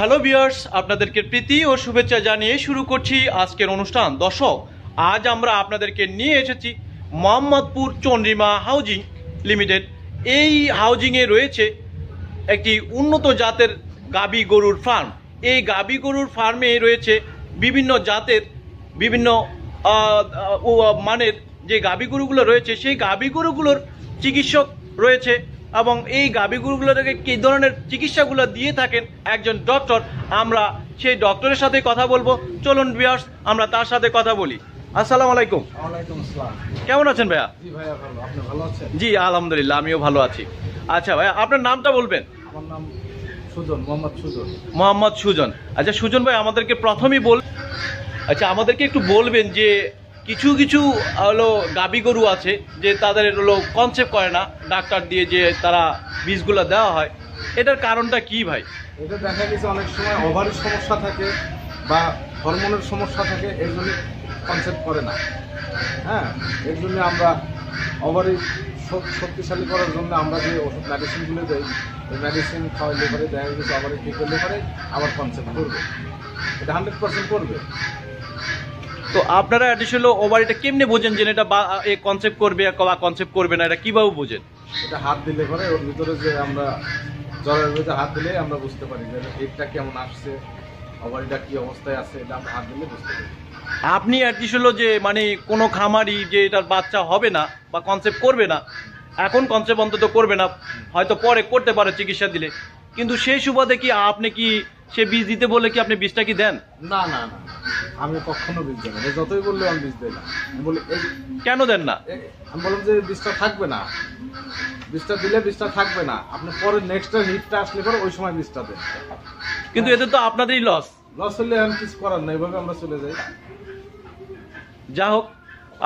Hello বিয়ার্স আপনাদেরকে প্রীতি ও শুভেচ্ছা জানিয়ে শুরু করছি আজকের অনুষ্ঠান। দর্শক, আজ আমরা আপনাদেরকে নিয়ে এসেছি মোহাম্মদপুর চন্দ্রিমা হাউজিং লিমিটেড। এই হাউজিংয়ে রয়েছে একটি উন্নত জাতের গাবি গরুর ফার্ম। এই গাবি গরুর ফার্মে রয়েছে বিভিন্ন জাতের, বিভিন্ন মানের যে গাবি গরুগুলো রয়েছে, সেই গাবি গরুগুলোর চিকিৎসক রয়েছে। এবং এই গাবি থেকে কী ধরনের চিকিৎসাগুলো দিয়ে থাকেন একজন ডক্টর আমরা সেই ডক্টরের সাথে কথা বলব। চলুন বিয়ার্স আমরা তার সাথে কথা বলি। আসসালামু আলাইকুম। কেমন আছেন ভাইয়া? জি আলহামদুলিল্লাহ আমিও ভালো আছি। আচ্ছা ভাইয়া আপনার নামটা বলবেন? আমার নাম সুজন মোহাম্মদ সুজন। মোহাম্মদ সুজন। আচ্ছা সুজন ভাই আমাদেরকে প্রথমেই বল আচ্ছা আমাদেরকে একটু বলবেন যে কিছু কিছু হলো গাবি গরু আছে যে তাদের হলো কনসেপ্ট করে না, ডাক্তার দিয়ে যে তারা বীজগুলো দেওয়া হয়। এটার কারণটা কি ভাই? এটা দেখা গেছে অনেক সময় ওভারের সমস্যা থাকে বা হরমোনের সমস্যা থাকে, এর জন্য কনসেপ্ট করে না। হ্যাঁ এর জন্য আমরা ওভারি শক্তিশালী করার জন্য আমরা যে ওষুধ মেডিসিনগুলো দেই ওই মেডিসিন খাওয়াইলে পরে দেখা গেছে আবার ঠিক করলে পরে আবার কনসেপ্ট করবে। এটা হান্ড্রেড পার্সেন্ট করবে। তো আপনারা অ্যাডিশনাল ওভার এটা কেমনে বোঝেন যে এটা বা এ কনসেপ্ট করবে বা কনসেপ্ট করবে না এটা কীভাবে বোঝেন? এটা হাত দিলে পরে ওর ভিতরে যে আমরা জ্বরের ভিতরে হাত দিলে আমরা বুঝতে পারি যে হিটটা কেমন আসছে ওভারিটা কি অবস্থায় আছে এটা আমরা হাত দিলে বুঝতে পারি। আপনি অ্যাডিশনাল যে মানে কোনো খামারি যে এটার বাচ্চা হবে না বা কনসেপ্ট করবে না এখন কনসেপ্ট অন্তত করবে না হয়তো পরে করতে পারে চিকিৎসা দিলে। কিন্তু সেই সুবাদে কি আপনি কি সে বীজ দিতে বলে কি আপনি বীজটা কি দেন? না না না। আমি কখনো বীজ দেবো না। যতই বললে আমি বীজ দেই না। আমি বলি এই কেন দেন না? আমি বললাম যে বীজটা থাকবে না। বীজটা দিলে বীজটা থাকবে না। আপনি পরে নেক্সট হিটটা আসলে পরে ওই সময় বীজটা দেন। কিন্তু এতে তো আপনাদেরই লস লস হলে আমি কিছু করার নাই এভাবে আমরা চলে যাই। যা হোক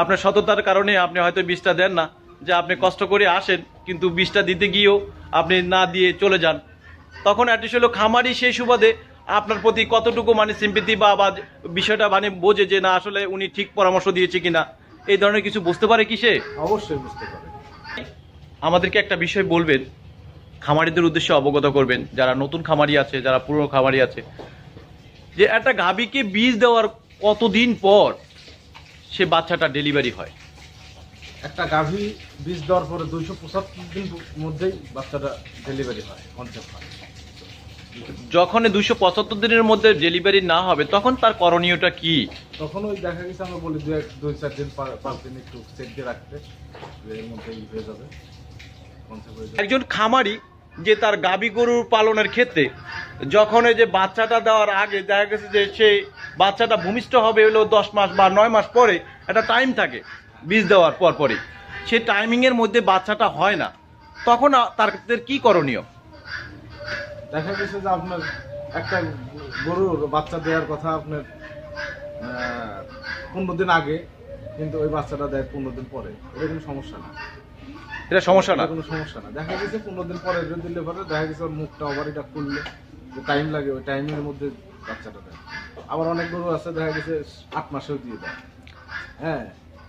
আপনার সততার কারণে আপনি হয়তো বীজটা দেন না। যে আপনি কষ্ট করে আসেন কিন্তু বীজটা দিতে গিয়েও আপনি না দিয়ে চলে যান। তখন অ্যাটলিস্ট হলো খামারি সেই সুবাদে আপনার প্রতি কতটুকু মানে সিম্পিতি বা বা বিষয়টা মানে বোঝে যে না আসলে উনি ঠিক পরামর্শ দিয়েছে কিনা এই ধরনের কিছু বুঝতে পারে কি সে? অবশ্যই বুঝতে পারে। আমাদেরকে একটা বিষয় বলবেন খামারিদের উদ্দেশ্যে অবগত করবেন যারা নতুন খামারি আছে যারা পুরনো খামারি আছে যে একটা গাভীকে বীজ দেওয়ার কতদিন পর সে বাচ্চাটা ডেলিভারি হয়? একটা গাভী বীজ দেওয়ার পরে দুইশো পঁচাত্তর দিন মধ্যেই বাচ্চাটা ডেলিভারি হয় কনসেপ্ট হয়। যখন দুশো পঁচাত্তর দিনের মধ্যে ডেলিভারি না হবে তখন তার করণীয়টা কি? তখন ওই দেখা গেছে আমরা বলি দুই দুই চার দিন পাঁচ দিন একটু দিয়ে রাখতে এর মধ্যে হয়ে যাবে কনসেপ্ট যাবে। একজন খামারি যে তার গাবি গরুর পালনের ক্ষেত্রে যখন এই যে বাচ্চাটা দেওয়ার আগে দেখা গেছে যে সে বাচ্চাটা ভূমিষ্ঠ হবে হলো দশ মাস বা নয় মাস পরে একটা টাইম থাকে বীজ দেওয়ার পর পরে সেই টাইমিংয়ের মধ্যে বাচ্চাটা হয় না তখন তাদের কি করণীয়? দেখা গেছে যে আপনার একটা গরুর বাচ্চা দেওয়ার কথা আপনার পনেরো দিন আগে কিন্তু ওই বাচ্চাটা দেয় পনেরো দিন পরে। এটা কোনো সমস্যা না। এটা সমস্যা না? কোনো সমস্যা না। দেখা গেছে পনেরো দিন পরে এটা দিলে পরে দেখা গেছে ওর মুখটা আবার ওভারিটা খুললে যে টাইম লাগে ওই টাইমের মধ্যে বাচ্চাটা দেয়। আবার অনেক গরু আছে দেখা গেছে আট মাসেও দিয়ে দেয়। হ্যাঁ।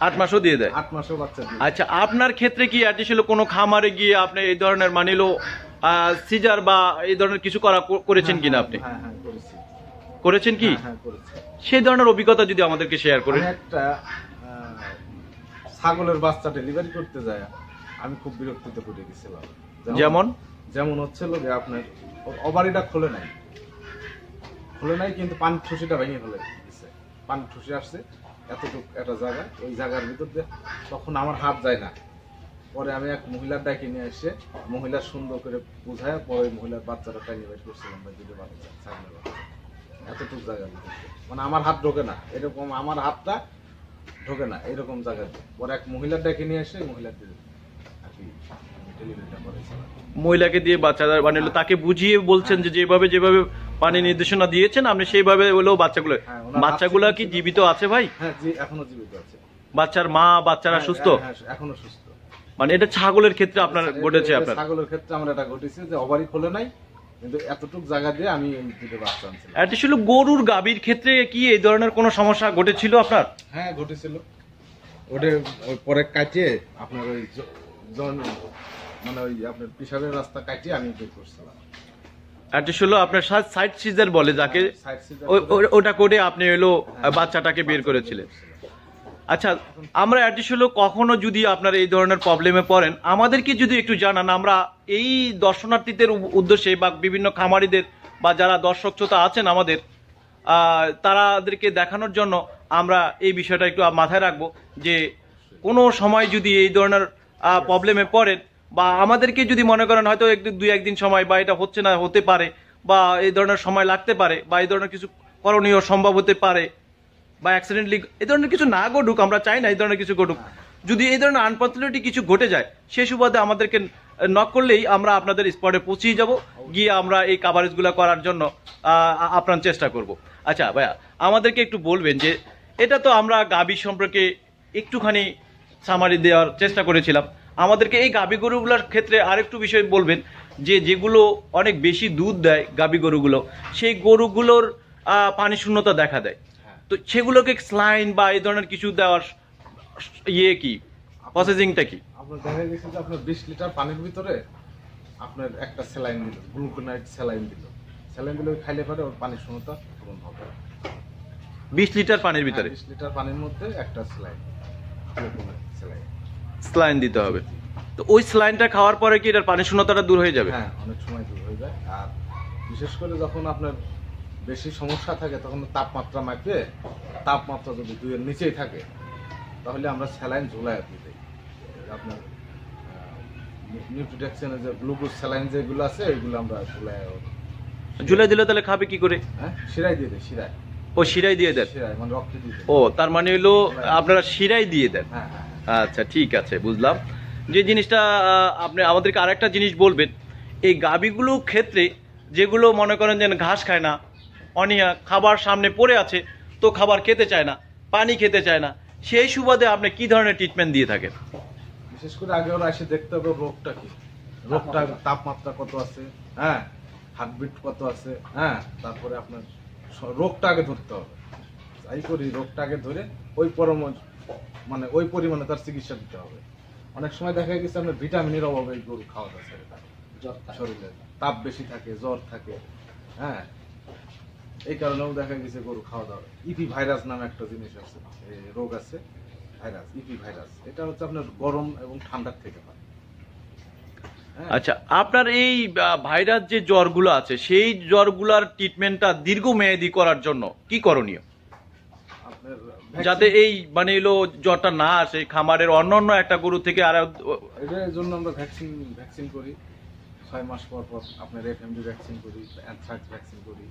আট মাসও দিয়ে দেয়? আট মাসও বাচ্চা আচ্ছা আপনার ক্ষেত্রে কি অ্যাডিশনাল কোনো খামারে গিয়ে আপনি এই ধরনের মানিলো? সিজার বা এই ধরনের কিছু করা করেছেন কিনা আপনি? হ্যাঁ হ্যাঁ করেছি। করেছেন কি? হ্যাঁ, হ্যাঁ সেই ধরনের অভিজ্ঞতা যদি আমাদেরকে শেয়ার করেন। একটা ছাগলের বাচ্চা ডেলিভারি করতে যায় আমি খুব বিরক্তিতে পড়ে গেছিলাম। যেমন যেমন? হচ্ছিল যে আপনার অবারিটা খুলে নাই। খুলে নাই কিন্তু পানি ঠুসিটা ভেঙে ফেলে গেছে পানি ঠুসি আসছে এতটুকু একটা জায়গা ওই জায়গার ভিতর দিয়ে তখন আমার হাত যায় না। পরে আমি এক মহিলার ডাকে নিয়ে এসে মহিলা সুন্দর করে বুঝায় পরে মহিলার বাচ্চাটা টাইনি বের করছিলাম ভাই দুটো বাচ্চা ছাগলের বাচ্চা। এতটুকু জায়গা মানে আমার হাত ঢোকে না এরকম আমার হাতটা ঢোকে না এরকম জায়গা পরে এক মহিলার ডাকে নিয়ে এসে মহিলার দিয়ে মহিলাকে দিয়ে বাচ্চাদের বানিয়ে তাকে বুঝিয়ে বলছেন যে যেভাবে যেভাবে পানি নির্দেশনা দিয়েছেন আপনি সেইভাবে হলো বাচ্চাগুলো হ্যাঁ, বাচ্চাগুলো কি জীবিত আছে ভাই? হ্যাঁ এখনও জীবিত আছে। বাচ্চার মা বাচ্চারা হ্যাঁ, সুস্থ? হ্যাঁ, এখনও সুস্থ। মানে এটা ছাগলের ক্ষেত্রে আপনার ঘটেছে আপনার? ছাগলের ক্ষেত্রে আমার এটা ঘটেছে যে অবারই খোলে নাই কিন্তু এতটুক জায়গা দিয়ে আমি দুটো বাচ্চা আনছিলাম অ্যাডিশনাল গরুর গাভীর ক্ষেত্রে কি এই ধরনের কোনো সমস্যা ঘটেছিল আপনার? হ্যাঁ ঘটেছিল। ওটা পরে কাটিয়ে আপনার ওই জন মানে ওই আপনার পিসাবের রাস্তা কাটিয়ে আমি বের করছিলাম। অ্যাড্রেস হলো আপনার সাইড সিজার বলে যাকে ওটা করে আপনি হলো বাচ্চাটাকে বের করেছিলেন। আচ্ছা আমরা অ্যাড্রেস হলো কখনো যদি আপনার এই ধরনের প্রবলেমে পড়েন। আমাদেরকে যদি একটু জানান, আমরা এই দর্শনার্থীদের উদ্দেশ্যে বা বিভিন্ন খামারিদের বা যারা দর্শক শ্রোতা আছেন আমাদের তারাদেরকে দেখানোর জন্য আমরা এই বিষয়টা একটু মাথায় রাখব যে কোনো সময় যদি এই ধরনের প্রবলেমে পড়েন বা আমাদেরকে যদি মনে করেন হয়তো একটু দুই একদিন সময় বা এটা হচ্ছে না, হতে পারে বা এই ধরনের সময় লাগতে পারে বা এই ধরনের কিছু করণীয় সম্ভব হতে পারে বা অ্যাক্সিডেন্টলি এই ধরনের কিছু না ঘটুক, আমরা চাই না এই ধরনের কিছু ঘটুক। যদি এই ধরনের আনফর্চুনেটলি কিছু ঘটে যায় সেই সুবাদে আমাদেরকে নক করলেই আমরা আপনাদের স্পটে পৌঁছিয়ে যাব, গিয়ে আমরা এই কাভারেজগুলো করার জন্য আপনার চেষ্টা করব। আচ্ছা ভাইয়া, আমাদেরকে একটু বলবেন যে, এটা তো আমরা গাবি সম্পর্কে একটুখানি সামারি দেওয়ার চেষ্টা করেছিলাম। আমাদেরকে এই গাবি গরুগুলোর ক্ষেত্রে আরেকটু বিষয় বলবেন যে, যেগুলো অনেক বেশি দুধ দেয় গাবি গরুগুলো, সেই গরুগুলোর পানি শূন্যতা দেখা দেয়। তো সেগুলোকে স্লাইন বা এই ধরনের কিছু দেওয়ার ইয়ে কি? প্রসেসিংটা কি? আপনার দেখা গেছে যে আপনার বিশ লিটার পানির ভিতরে আপনার একটা স্যালাইন দিল গ্লুকোনাইট স্যালাইন দিল। স্যালাইন দিলে খাইলে পরে ওর পানির শূন্যতা পূরণ হবে। বিশ লিটার পানির ভিতরে? বিশ লিটার পানির মধ্যে একটা স্যালাইন স্যালাইন স্লাইন দিতে হবে। তো ওই স্লাইনটা খাওয়ার পরে কি এটার পানি শূন্যতাটা দূর হয়ে যাবে? হ্যাঁ অনেক সময় দূর হয়ে যায়। আর বিশেষ করে যখন আপনার বেশি সমস্যা থাকে তখন তাপমাত্রা মাপে তাপমাত্রা যদি দুইয়ের নিচেই থাকে তাহলে আমরা স্যালাইন ঝোলায় দিয়ে দিই। আপনার নিউট্রিডেকশনের যে গ্লুকোজ স্যালাইন যেগুলো আছে এগুলো আমরা ঝোলায় ঝুলাই দিলে তাহলে খাবে কি করে? হ্যাঁ শিরাই দিয়ে দেয় শিরায়। ও শিরাই দিয়ে দেন? শিরায় মানে রক্তে দিয়ে ও তার মানে হলো আপনারা শিরাই দিয়ে দেন? হ্যাঁ হ্যাঁ হ্যাঁ। আচ্ছা ঠিক আছে বুঝলাম। যে জিনিসটা আপনি আমাদেরকে আরেকটা জিনিস বলবেন এই গাবিগুলো ক্ষেত্রে যেগুলো মনে করেন যেন ঘাস খায় না অনিয়া খাবার সামনে পড়ে আছে তো খাবার খেতে চায় না পানি খেতে চায় না। সেই সুবাদে আপনি কি ধরনের ট্রিটমেন্ট দিয়ে থাকেন? বিশেষ করে আগে ওরা এসে দেখতে হবে রোগটা কি। রোগটা তাপমাত্রা কত আছে হ্যাঁ? হার্টবিট কত আছে হ্যাঁ? তারপরে আপনার রোগটা আগে ধরতে হবে। তাই করি রোগটা আগে ধরে ওই পরম মানে ওই পরিমাণে তার চিকিৎসা দিতে হবে। অনেক সময় দেখা গেছে আপনার ভিটামিনের অভাবে গরু খাওয়া যাচ্ছে শরীরে তাপ বেশি থাকে জ্বর থাকে হ্যাঁ? এই কারণেও দেখা গেছে গরু খাওয়া দাওয়া। ইপি ভাইরাস নামে একটা জিনিস আছে রোগ আছে ভাইরাস ইপি ভাইরাস এটা হচ্ছে আপনার গরম এবং ঠান্ডার থেকে হয়। হ্যাঁ, আচ্ছা আপনার এই ভাইরাস যে জ্বরগুলো আছে সেই জ্বরগুলার ট্রিটমেন্টটা দীর্ঘমেয়াদী করার জন্য কি করণীয়? যাতে এই মানে এলো জ্বরটা না আসে খামারের অন্য অন্য একটা গরু থেকে আর এটার জন্য আমরা ভ্যাকসিন ভ্যাকসিন করি। ছয় মাস পর পর আপনার এফএমডি ভ্যাকসিন করি অ্যানথ্রাক্স ভ্যাকসিন করি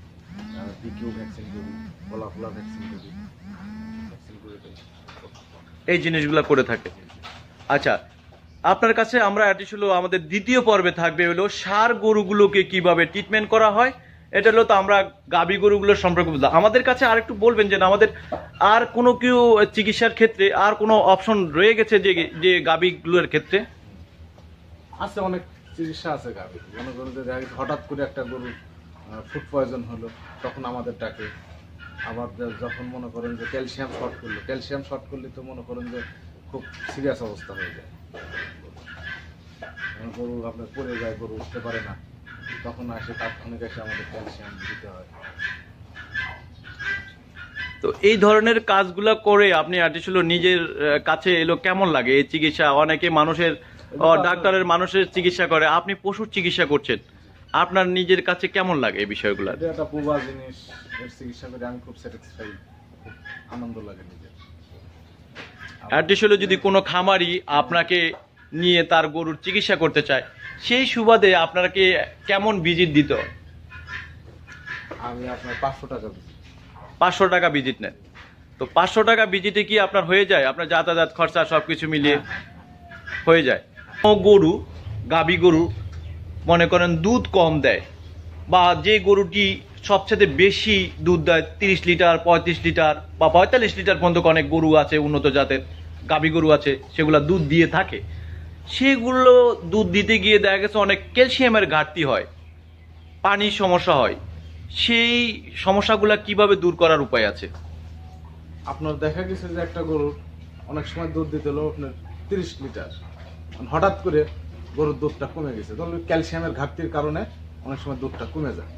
বিকিউ ভ্যাকসিন করি ফোলা ভ্যাকসিন করি ভ্যাকসিন করে এই জিনিসগুলো করে থাকে। আচ্ছা আপনার কাছে আমরা এটি ছিল আমাদের দ্বিতীয় পর্বে থাকবে হলো সার গরুগুলোকে কীভাবে ট্রিটমেন্ট করা হয়। এটা হলো তো আমরা গাবি গরুগুলোর সম্পর্কে বুঝলাম আমাদের কাছে আর একটু বলবেন যে না, আমাদের আর কোনো কেউ চিকিৎসার ক্ষেত্রে আর কোনো অপশন রয়ে গেছে যে যে গাবিগুলোর ক্ষেত্রে? আছে অনেক চিকিৎসা আছে গাভী মনে করো যে হঠাৎ করে একটা গরু ফুড পয়জন হলো, তখন আমাদের ডাকে। আবার যখন মনে করেন যে ক্যালসিয়াম শর্ট করল ক্যালসিয়াম শর্ট করলে তো মনে করেন যে খুব সিরিয়াস অবস্থা হয়ে যায়। গরু আপনার পড়ে যায়, গরু উঠতে পারে না। তখন আসে তাৎক্ষণিক এসে আমাদের ক্যালসিয়াম দিতে হয়। তো এই ধরনের কাজগুলো করে আপনি আসলে নিজের কাছে এলো কেমন লাগে? এই চিকিৎসা, অনেকে মানুষের ডাক্তারের মানুষের চিকিৎসা করে। আপনি পশুর চিকিৎসা করছেন। আপনার নিজের কাছে কেমন লাগে এই বিষয়গুলো? এটা জিনিস। এর চিকিৎসা করে আমি খুব স্যাটিসফাই আনন্দ লাগে নিজের। অ্যাডিশনালি যদি কোনো খামারি আপনাকে নিয়ে তার গরুর চিকিৎসা করতে চায় সেই সুবাদে আপনাকে কেমন ভিজিট দিত? আমি আপনার পাঁচশো টাকা পাঁচশো টাকা ভিজিট নেন। তো পাঁচশো টাকা ভিজিটে কি আপনার হয়ে যায়? আপনার যাতায়াত খরচা সব কিছু মিলিয়ে হয়ে। যায়। ও গরু, গাবি গরু, মনে করেন দুধ কম দেয়, বা যে গরুটি সবচেয়ে বেশি দুধ দেয়, তিরিশ লিটার, পঁয়ত্রিশ লিটার বা পঁয়তাল্লিশ লিটার পর্যন্ত অনেক গরু আছে, উন্নত জাতের গাবি গরু আছে, সেগুলো দুধ দিয়ে থাকে। সেগুলো দুধ দিতে গিয়ে দেখা গেছে অনেক ক্যালসিয়ামের ঘাটতি হয়, পানির সমস্যা হয়। সেই সমস্যাগুলো কীভাবে দূর করার উপায় আছে? আপনার দেখা গেছে যে একটা গরুর অনেক সময় দুধ দিতে হলো আপনার তিরিশ লিটার। হঠাৎ করে গরুর দুধটা কমে গেছে। ধরুন ক্যালসিয়ামের ঘাটতির কারণে অনেক সময় দুধটা কমে যায়।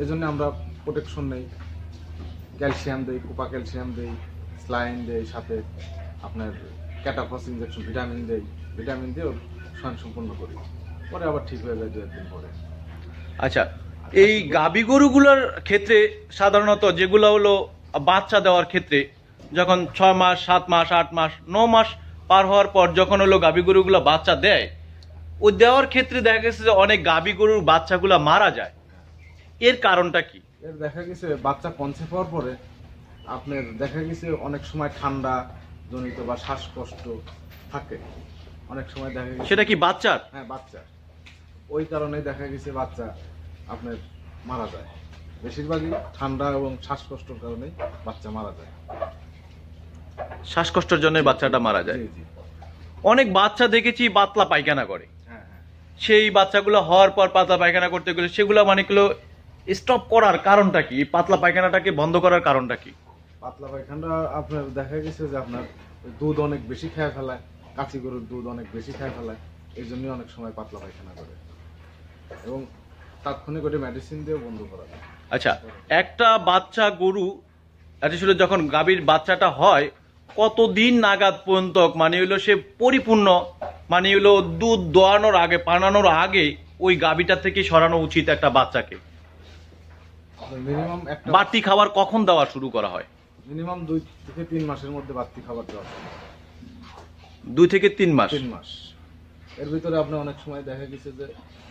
এই জন্য আমরা প্রোটেকশন নেই। ক্যালসিয়াম দেই, কোপা ক্যালসিয়াম দেই, স্লাইন দেই, সাথে আপনার ক্যাটাফস ইঞ্জেকশন ভিটামিন দেই। ভিটামিন দিয়ে ওর স্বয়ং সম্পূর্ণ করি। পরে আবার ঠিক হয়ে যায় দু একদিন পরে। আচ্ছা এই গাবি গরুগুলোর ক্ষেত্রে সাধারণত যেগুলো হলো বাচ্চা দেওয়ার ক্ষেত্রে, যখন ছয় মাস, সাত মাস, আট মাস, ন মাস পার হওয়ার পর যখন হলো গাবি গরুগুলো বাচ্চা দেয় ওই দেওয়ার ক্ষেত্রে দেখা গেছে যে অনেক গাবি গরুর বাচ্চাগুলো মারা যায়। এর কারণটা কি? এর দেখা গেছে বাচ্চা কনসেপ্ট হওয়ার পরে আপনার দেখা গেছে অনেক সময় ঠান্ডা জনিত বা শ্বাসকষ্ট থাকে। অনেক সময় দেখা গেছে সেটা কি বাচ্চার? হ্যাঁ বাচ্চা ওই কারণে দেখা গেছে বাচ্চা আপনার মারা যায়। বেশিরভাগই ঠান্ডা এবং শ্বাসকষ্টর কারণে বাচ্চা মারা যায়। শ্বাসকষ্টের জন্য বাচ্চাটা মারা যায়। অনেক বাচ্চা দেখেছি পাতলা পায়খানা করে। হ্যাঁ হ্যাঁ। সেই বাচ্চাগুলো হওয়ার পর পাতলা পায়খানা করতে গেলে সেগুলো মানে গুলো স্টপ করার কারণটা কি? পাতলা পায়খানাটাকে বন্ধ করার কারণটা কি? পাতলা পায়খানা আপনার দেখা গেছে যে আপনার দুধ অনেক বেশি খেয়ে ফেলায় কাঁচি গরুর দুধ অনেক বেশি খেয়ে ফেলায় এই জন্যই অনেক সময় পাতলা পায়খানা করে। এবং তাৎক্ষণিক ওটা মেডিসিন দিয়ে বন্ধ করা যায়। আচ্ছা একটা বাচ্চা গরু আসলে যখন গাভীর বাচ্চাটা হয় কতদিন নাগাদ পর্যন্ত মানে হলো সে পরিপূর্ণ মানে হলো দুধ দোয়ানোর আগে পানানোর আগে ওই গাভীটা থেকে সরানো উচিত একটা বাচ্চাকে। মিনিমাম একটা বাড়তি খাবার কখন দেওয়া শুরু করা হয়? মিনিমাম দুই থেকে তিন মাসের মধ্যে বাড়তি খাবার দেওয়া হয়। দুই থেকে তিন মাস? তিন মাস। এর ভিতরে আপনি অনেক সময় দেখা গেছে যে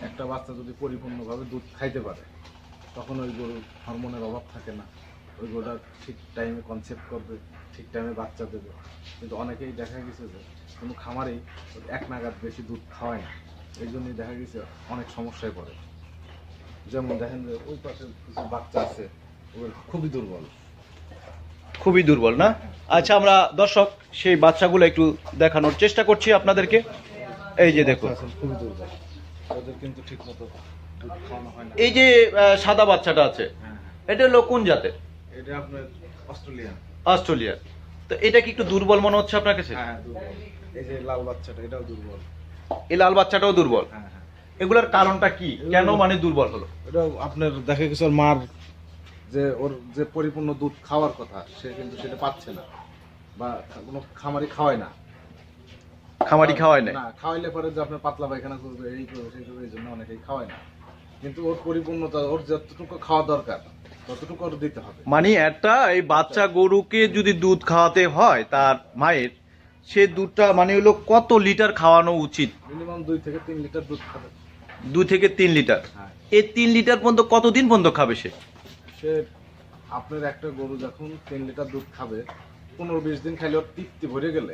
একটা বাচ্চা যদি পরিপূর্ণভাবে দুধ খাইতে পারে তখন ওই গরুর হরমোনের অভাব থাকে না। ওই গরুটা ঠিক টাইমে কনসেপ্ট করবে। ঠিক টাইমে বাচ্চা দেবে। কিন্তু অনেকেই দেখা গেছে যে কোনো খামারেই এক নাগাদ বেশি দুধ খাওয়ায় না। এই জন্যই দেখা গেছে অনেক সমস্যায় পড়ে। যেমন দেখেন যে ওই পাশে কিছু বাচ্চা আছে ওগুলো খুবই দুর্বল। খুবই দুর্বল না? আচ্ছা আমরা দর্শক সেই বাচ্চাগুলো একটু দেখানোর চেষ্টা করছি আপনাদেরকে। এই যে দেখুন। খুবই দুর্বল। ওদের কিন্তু ঠিক মতো দুধ খাওয়ানো হয় না। এই যে সাদা বাচ্চাটা আছে হ্যাঁ। এটা হলো কোন জাতের? এটা আপনার অস্ট্রেলিয়ান। অস্ট্রেলিয়ার। তো এটা কি একটু দুর্বল মনে হচ্ছে আপনার কাছে? হ্যাঁ দুর্বল। এই যে লাল বাচ্চাটা এটাও দুর্বল। এই লাল বাচ্চাটাও দুর্বল? হ্যাঁ হ্যাঁ। এগুলোর কারণটা কি? কেন মানে দুর্বল হলো? এটাও আপনার দেখা গেছে ওর মার যে ওর যে পরিপূর্ণ দুধ খাওয়ার কথা সে কিন্তু সেটা পাচ্ছে না বা কোনো খামারি খাওয়ায় না। খামারি খাওয়ায় না না খাওয়াইলে পরে যে আপনার পাতলা পায়খানা করবে এই করবে সেই করবে এই জন্য অনেকেই খাওয়ায় না। কিন্তু ওর পরিপূর্ণতা ওর যতটুকু খাওয়া দরকার ততটুকু দিতে হবে। মানে একটা এই বাচ্চা গরুকে যদি দুধ খাওয়াতে হয় তার মায়ের সে দুধটা মানে হলো কত লিটার খাওয়ানো উচিত? মিনিমাম দুই থেকে তিন লিটার দুধ খাবে। দুই থেকে তিন লিটার? হ্যাঁ। এই তিন লিটার পর্যন্ত কতদিন পর্যন্ত খাবে সে? সে আপনার একটা গরু যখন তিন লিটার দুধ খাবে পনেরো বিশ দিন খাইলে ওর তৃপ্তি ভরে গেলে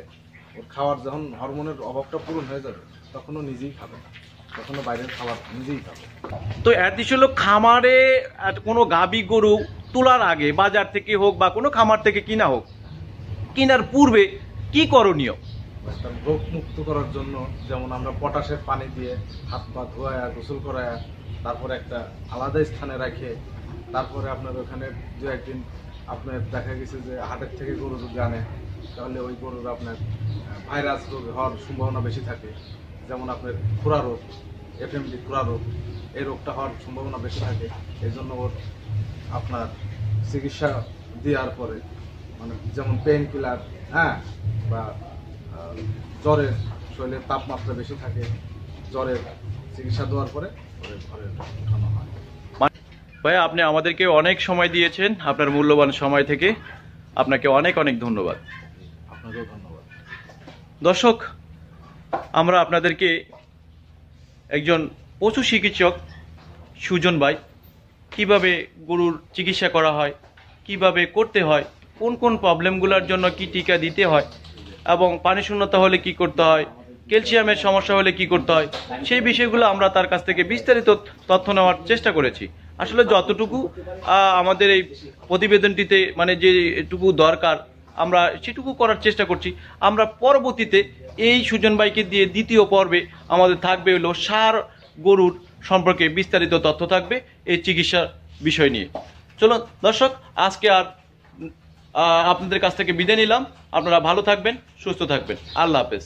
ওর খাওয়ার যখন হরমোনের অভাবটা পূরণ হয়ে যাবে তখন ও নিজেই খাবে তখন বাইরের খাবার নিজেই খাবে। তো অ্যাটলিস্ট হলো খামারে কোনো গাবি গরু তোলার আগে বাজার থেকে হোক বা কোনো খামার থেকে কিনা হোক কিনার পূর্বে কি করণীয়? রোগ মুক্ত করার জন্য যেমন আমরা পটাশের পানি দিয়ে হাত পা ধোয়া গোসল করায়া তারপরে একটা আলাদা স্থানে রাখে তারপরে আপনার ওখানে দু একদিন আপনার দেখা গেছে যে হাটের থেকে গরু যদি আনে তাহলে ওই গরুর আপনার ভাইরাস রোগ হওয়ার সম্ভাবনা বেশি থাকে। যেমন আপনার খুরা রোগ এফএমডি খুরা রোগ এই রোগটা হওয়ার সম্ভাবনা বেশি থাকে এই জন্য ওর আপনার চিকিৎসা দেওয়ার পরে মানে যেমন পেন কিলার হ্যাঁ বা জ্বরের শরীরের তাপমাত্রা বেশি থাকে জ্বরের চিকিৎসা দেওয়ার পরে ওদের ঘরে ওঠানো হয়। ভাইয়া আপনি আমাদেরকে অনেক সময় দিয়েছেন আপনার মূল্যবান সময় থেকে। আপনাকে অনেক অনেক ধন্যবাদ। আপনাকেও ধন্যবাদ। দর্শক আমরা আপনাদেরকে একজন পশু চিকিৎসক সুজন ভাই, কীভাবে গরুর চিকিৎসা করা হয়, কীভাবে করতে হয়, কোন কোন প্রবলেমগুলোর জন্য কি টিকা দিতে হয়, এবং পানি শূন্যতা হলে কি করতে হয়, ক্যালসিয়ামের সমস্যা হলে কি করতে হয়, সেই বিষয়গুলো আমরা তার কাছ থেকে বিস্তারিত তথ্য নেওয়ার চেষ্টা করেছি। আসলে যতটুকু আমাদের এই প্রতিবেদনটিতে মানে যেটুকু দরকার আমরা সেটুকু করার চেষ্টা করছি। আমরা পরবর্তীতে এই সুজন ভাইকে দিয়ে দ্বিতীয় পর্বে আমাদের থাকবে হলো সার গরুর সম্পর্কে বিস্তারিত তথ্য থাকবে এই চিকিৎসার বিষয় নিয়ে। চলুন, দর্শক, আজকে আর আপনাদের কাছ থেকে বিদায় নিলাম। আপনারা ভালো থাকবেন, সুস্থ থাকবেন। আল্লাহ হাফেজ।